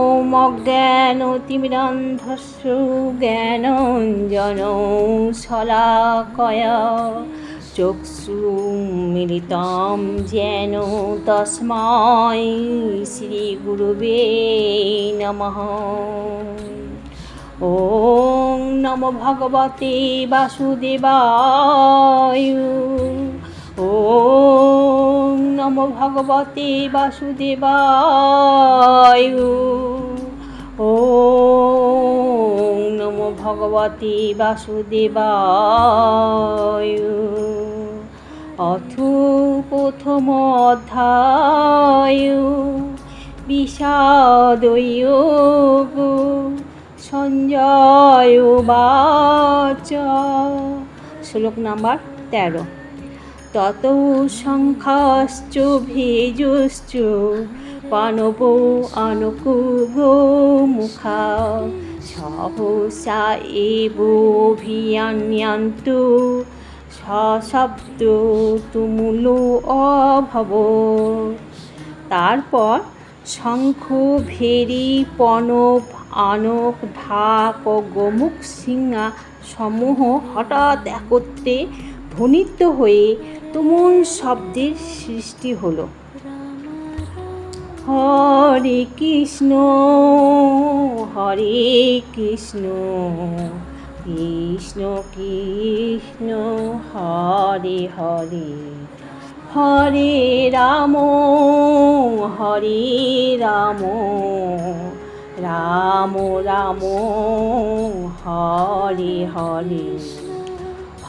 ওম অজ্ঞানতিমিরন্ধস্য জ্ঞানঞ্জন শলাকয়। চক্ষুমিলিতম যেন তস্ময় শ্রীগুরুবে নমঃ। ও নম ভগবতী বাসুদেবায়ু ভগবতে বাসুদেব ও নমো ভগবতে বাসুদেবায়। অথ প্রথম অধ্যায় বিষাদয়োগ। সঞ্জয় বাচ। শ্লোক নাম্বার তেরো। তত সংখ্যাশ্চ ভেজশ্চ পানব আনকুগ মুখা, সহসা এভিয়ান্যান্ত সশব্দ তুমুলো অভব। তারপর শঙ্খ ভেরি পনব আনক ঢাক ও গোমুখ, সিংহা সমূহ হঠাৎ একত্রে ধ্বনিত হয়ে তুমুল শব্দের সৃষ্টি হলো। হরে কৃষ্ণ হরে কৃষ্ণ কৃষ্ণ কৃষ্ণ, হরে হরে হরে রাম হরে রাম রাম রাম, হরে হরে।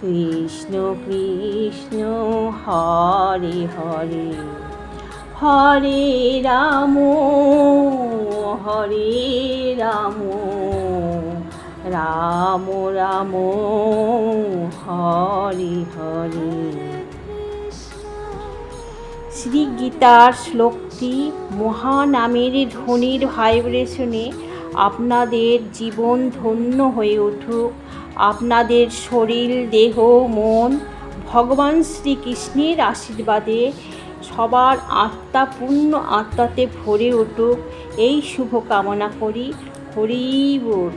কৃষ্ণ কৃষ্ণ, হরে হরে। হরে রাম হরে রাম। রাম রাম, হরে হরে। শ্রী গীতার শ্লোকটি মহানামের ধ্বনির ভাইব্রেশনে আপনাদের জীবন ধন্য হয়ে উঠুক। আপনাদের শরীর, দেহ, মন ভগবান শ্রীকৃষ্ণের আশীর্বাদে সবার আত্মা পূর্ণ আত্মাতে ভরে উঠুক। এই শুভ কামনা করি। হরি বল।